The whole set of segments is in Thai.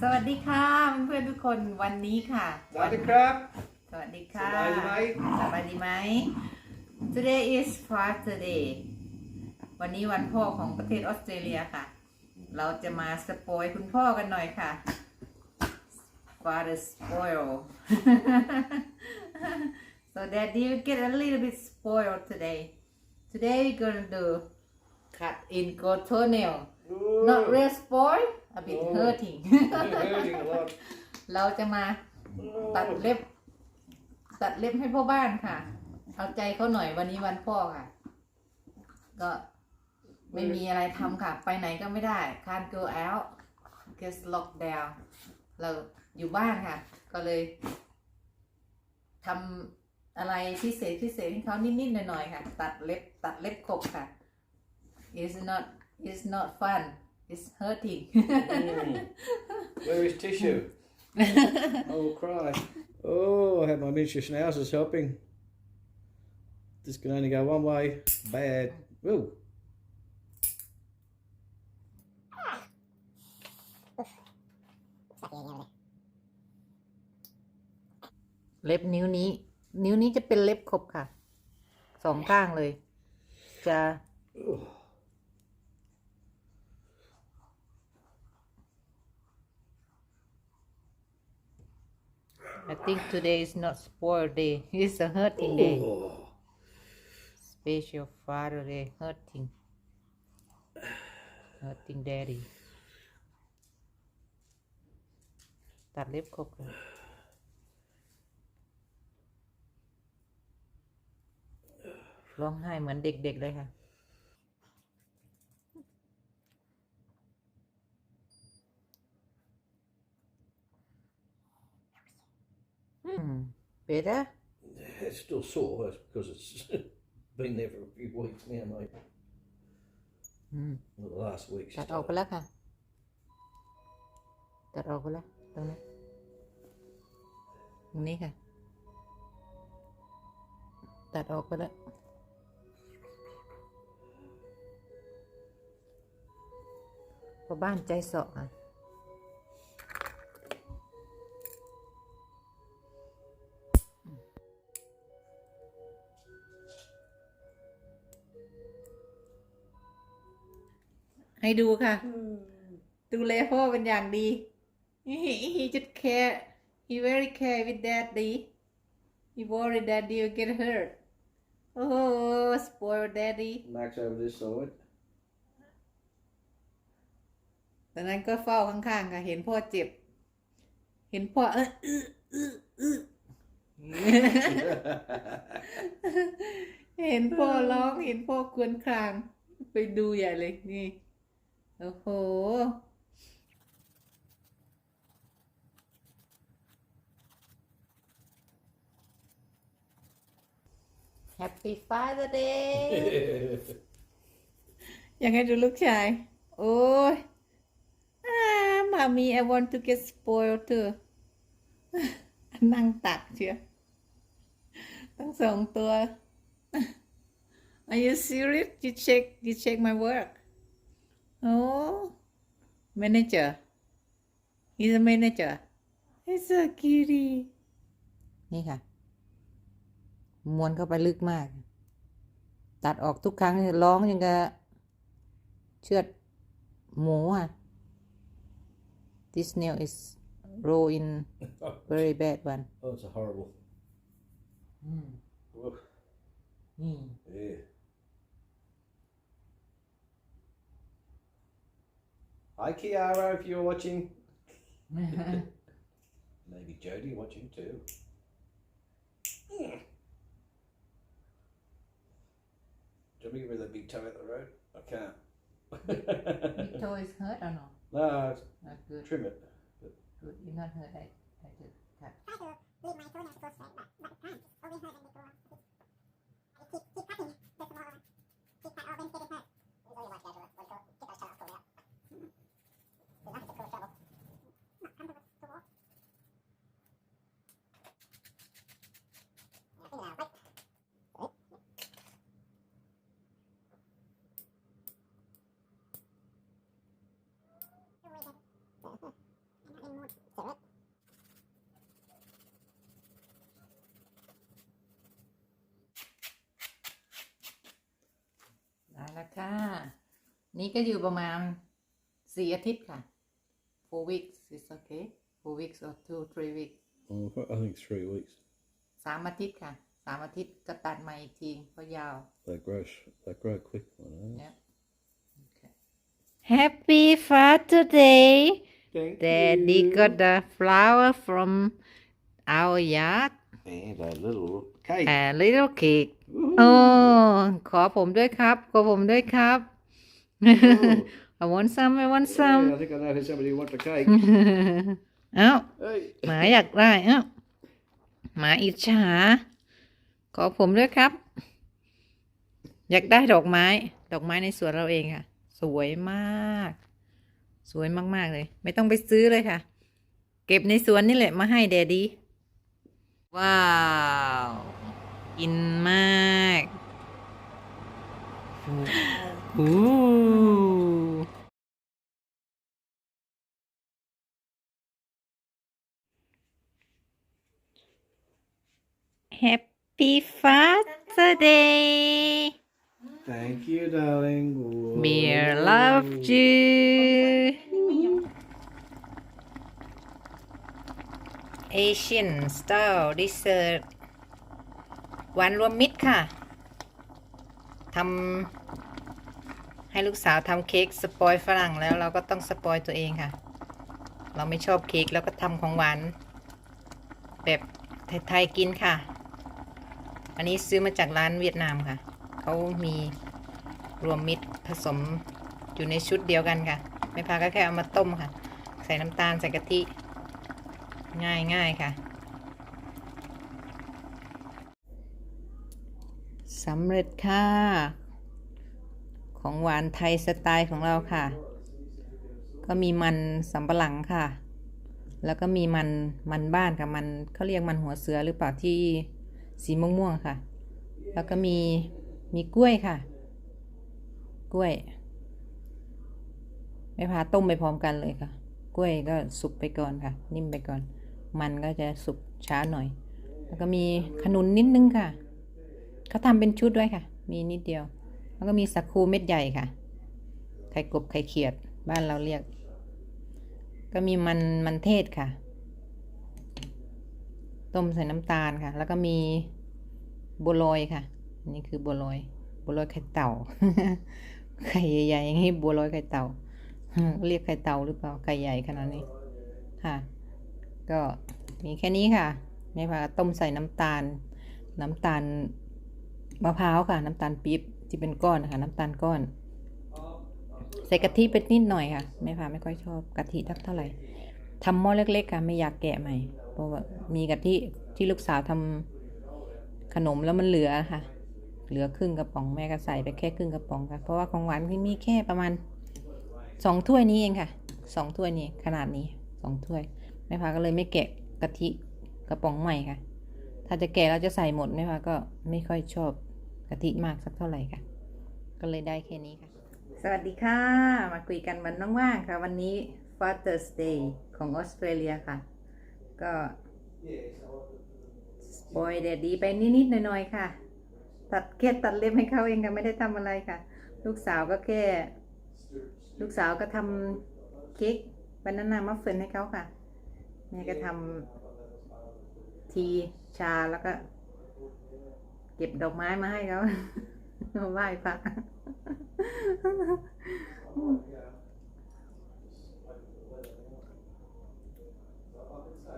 สวัสดีค่ะเพื่อนๆทุกคนวันนี้ค่ะสวัสดีครับ สวัสดีค่ะสบายดีไหมสบายดีไหม Today is Father Day วันนี้วันพ่อของประเทศออสเตรเลียค่ะ เราจะมาสปอยคุณพ่อกันหน่อยค่ะ Father spoil so that you get a little bit spoiled today today we're gonna do cut in go toenail not real spoil a bit Oh. hurting hurting a lot. เราจะมาตัดเล็บ ตัดเล็บให้พ่อบ้านค่ะ เอาใจเขาหน่อยวันนี้วันพ่อค่ะ ก็ไม่มีอะไรทำค่ะ ไปไหนก็ไม่ได้ can't go out because locked down เราอยู่บ้านค่ะ ก็เลยทำอะไรพิเศษพิเศษให้เขานิดๆหน่อยๆค่ะ ตัดเล็บตัดเล็บขบค่ะ it's not it's not fun it's hurting Mm. Where is tissue? I will cry. Oh, I have my miniature schnauzers helping. This can only go one way. Bad. Ooh. เล็บนิ้วนี้ นิ้วนี้จะเป็นเล็บขบค่ะ สองข้างเลย จะ Ugh. I think today is not spoil day it's a hurting day Oh. special father day hurting hurting daddy ตัดเล็บขบค่ะร้องไห้เหมือนเด็กๆเลยค่ะ Hmm, better? It's still sore. That's because it's been there for a few weeks now, mate. อืม Well, the last week. ตัดออกไปแล้วค่ะ ตัดออกไปแล้วตรงนี้ตรงนี้ค่ะ ตัดออกไปแล้ว พอบ้านใจเสาะอะ ให้ดูค่ะ ดูแลพ่อเป็นอย่างดี he he just care he very care with daddy he worry daddy will get hurt oh spoil daddy Max over this side. ตอนนั้นก็เฝ้าข้างๆค่ะ เห็นพ่อเจ็บ เห็นพ่อเอออื้ออื้ออื้อเห็นพ่อร้อง เห็นพ่อครวรคราง ไปดูใหญ่เลยนี่ โอ้โห Happy Father Day ยังไงดูลูกชาย โอ้ยอ่ามามี I want to get spoiled too นั่งตักเชียวตั้งสองตัว Are you serious? You check you check my work Oh manager He's a manager He's a kitty นี่ค่ะมวนเข้าไปลึกมาก ตัดออกทุกครั้งร้องยังกะเชือดหมูอะ This nail is raw in very bad one Oh, it's a horrible. อืม Oof. นี่ Yeah. Hi, Kiara, if you're watching. Maybe Jody watching too. Mm. Do you want me to give her the big toe out the road? I can't. Big toe is hurt or no? no, it's- Not good. trim it. Good. You're not hurt. I, I just cut. try to leave my toenails close straight, but, but it can't. It's always hurt when they grow up. I keep, keep cutting it. Just the more, keep cut, oh, Wednesday didn't hurt. It was นี่ก็อยู่ประมาณสี่อาทิตย์ค่ะ four weeks is okay four weeks or two three weeks Oh, I think three weeks. สามอาทิตย์ค่ะสามอาทิตย์ก็ตัดมาอีกทีเพราะยาว They grow. sh- They grow quick. I know. Yeah. Okay. Happy Father Day. Thank Daddy got the flower from our yard And a little cake. and little cake. โอ้ขอผมด้วยครับ ขอผมด้วยครับ I want some I want Yeah, some I think I know who somebody who wants a cake. เอ้า hey. หมาอยากได้เอ้าหมาอิจฉา ขอผมด้วยครับ อยากได้ดอกไม้ ดอกไม้ในสวนเราเองค่ะ สวยมาก สวยมากๆเลย ไม่ต้องไปซื้อเลยค่ะ เก็บในสวนนี่แหละมาให้แดดดี ว้าวกินมากโอ้แฮปปี้ฟาเธอร์เดย์ Thank you, darling. Beer love you Asian style dessert หวานรวมมิตรค่ะทำให้ลูกสาวทำเค้กสปอยฝรั่งแล้วเราก็ต้องสปอยตัวเองค่ะ เราไม่ชอบเค้กแล้วก็ทำของหวาน แบบไทยๆกินค่ะ อันนี้ซื้อมาจากร้านเวียดนามค่ะ เขามี รวมมิตรผสมอยู่ในชุดเดียวกันค่ะแม่พาก็แค่เอามาต้มค่ะ ใส่น้ำตาลใส่กะทิง่ายง่ายค่ะสำเร็จค่ะ ของหวานไทยสไตล์ของเราค่ะ ก็มีมันสำปะหลังค่ะ แล้วก็มีมันมันบ้านกับมันเขาเรียกมันหัวเสือหรือเปล่าที่สีม่วงๆค่ะ แล้วก็มีมีกล้วยค่ะ กล้วย ไม่พาต้มไปพร้อมกันเลยค่ะ กล้วยก็สุกไปก่อนค่ะ นิ่มไปก่อน มันก็จะสุกช้าหน่อย แล้วก็มีขนุนนิดนึงค่ะเขาทำเป็นชุดด้วยค่ะ มีนิดเดียว แล้วก็มีสักคูเม็ดใหญ่ค่ะ ไข่กบไข่เขียด บ้านเราเรียก ก็มีมันมันเทศค่ะ ต้มใส่น้ำตาลค่ะ แล้วก็มีบัวลอยค่ะนนี่คือบัวลอยบัวลอยไข่เต่า ไข่ใหญ่ๆอย่างนี้บัวลอยไข่เต่าเรียกไข่เต่าหรือเปล่าไข่ใหญ่ขนาดนี้ค่ะ ก็มีแค่นี้ค่ะแม่พาต้มใส่น้ำตาล น้ำตาลมะพร้าวค่ะ น้ำตาลปี๊บที่เป็นก้อนนะคะน้ำตาลก้อน ใส่กะทิไปนิดหน่อยค่ะแม่พาไม่ค่อยชอบกะทิทักเท่าไหร่ทำหม้อเล็กๆค่ะไม่อยากแกะใหม่เพราะว่ามีกะทิที่ลูกสาวทำขนมแล้วมันเหลือค่ะ เหลือครึ่งกระป๋องแม่ก็ใส่ไปแค่ครึ่งกระป๋องค่ะ เพราะว่าของหวานมีแค่ประมาณสองถ้วยนี้เองค่ะสองถ้วยนี้ขนาดนี้สองถ้วยแม่พาก็เลยไม่แกะกะทิกระป๋องใหม่ค่ะ ถ้าจะแกะเราจะใส่หมดแม่พาก็ไม่ค่อยชอบกะทิมากสักเท่าไหร่ค่ะ ก็เลยได้แค่นี้ค่ะ สวัสดีค่ะ มาคุยกันวันว่างๆค่ะ วันนี้ Father's Day ของออสเตรเลียค่ะ ก็สปอยเดดดีไปนิดๆหน่อยๆค่ะ ตัดแค่ตัดเล็บให้เขาเองค่ะไม่ได้ทำอะไรค่ะ ลูกสาวก็แค่ ลูกสาวก็ทำเค้กบานาน่ามัฟฟินให้เขาค่ะแม่ก็ทำทีชาแล้วก็ เก็บดอกไม้มาให้เขามาไหว้พระ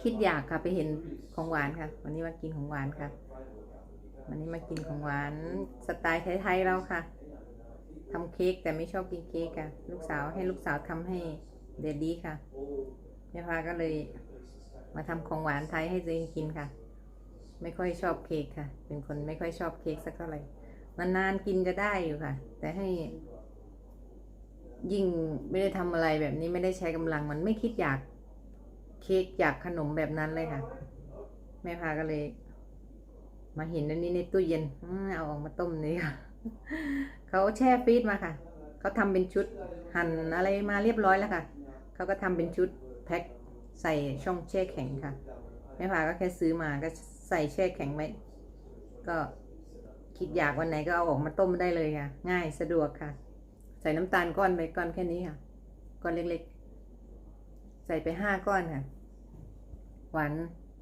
คิดอยากค่ะไปเห็นของหวานค่ะ วันนี้มากินของหวานค่ะ วันนี้มากินของหวานสไตล์ไทยๆเราค่ะทำเค้กแต่ไม่ชอบกินเค้กค่ะ ลูกสาวให้ลูกสาวทำให้เดดดี้ค่ะแม่พาก็เลย มาทำของหวานไทยให้ตัวเองกินค่ะ ไม่ค่อยชอบเค้กค่ะ เป็นคนไม่ค่อยชอบเค้กสักเท่าไหร่นานๆกินจะได้อยู่ค่ะ แต่ให้ ยิ่งไม่ได้ทำอะไรแบบนี้ไม่ได้ใช้กำลังมันไม่คิดอยากเค้กอยากขนมแบบนั้นเลยค่ะแม่พาก็เลย มาเห็นอันนี้ในตู้เย็นเอาออกมาต้มนี่ค่ะเขาแช่ฟรีซมาค่ะ เขาทำเป็นชุดหั่นอะไรมาเรียบร้อยแล้วค่ะ เขาก็ทำเป็นชุดแพ็คใส่ช่องแช่แข็งค่ะแม่พาก็แค่ซื้อมาก็ใส่แช่แข็งไว้ก็คิดอยากวันไหนก็เอาออกมาต้มได้เลยค่ะ ง่ายสะดวกค่ะสส่น้ำตาลก้อนไปก้อนแค่นี้ค่ะ ก้อนเล็กๆ ใส่ไปห้าก้อนค่ะ หวาน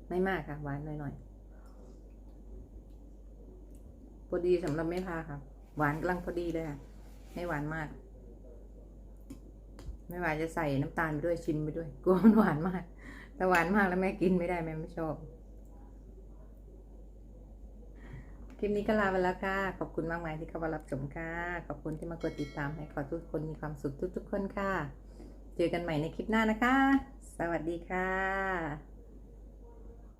ไม่มากค่ะ หวานหน่อยๆพ อดีสำหรับไม่พาค่ะ หวานกำลังพอดีเลยค่ะ ไม่หวานมาก ไม่หวานจะใส่น้ำตาลไปด้วยชิมไปด้วย กลัวมันหวานมากแต่หวานมากแล้วแม่กินไม่ได้แม่ไม่ชอบ คลิปนี้ก็ลาไปแล้วค่ะ ขอบคุณมากมายที่เข้ามารับชมค่ะ ขอบคุณที่มากดติดตามให้ขอทุกคนมีความสุขทุกๆคนค่ะ เจอกันใหม่ในคลิปหน้านะคะ สวัสดีค่ะ